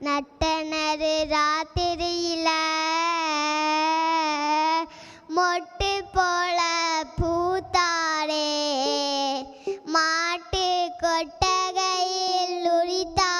நட்டனரு ராத்திரியில மொட்டு போல பூத்தாரே மாட்டு கொட்டகையில் உரித்தார்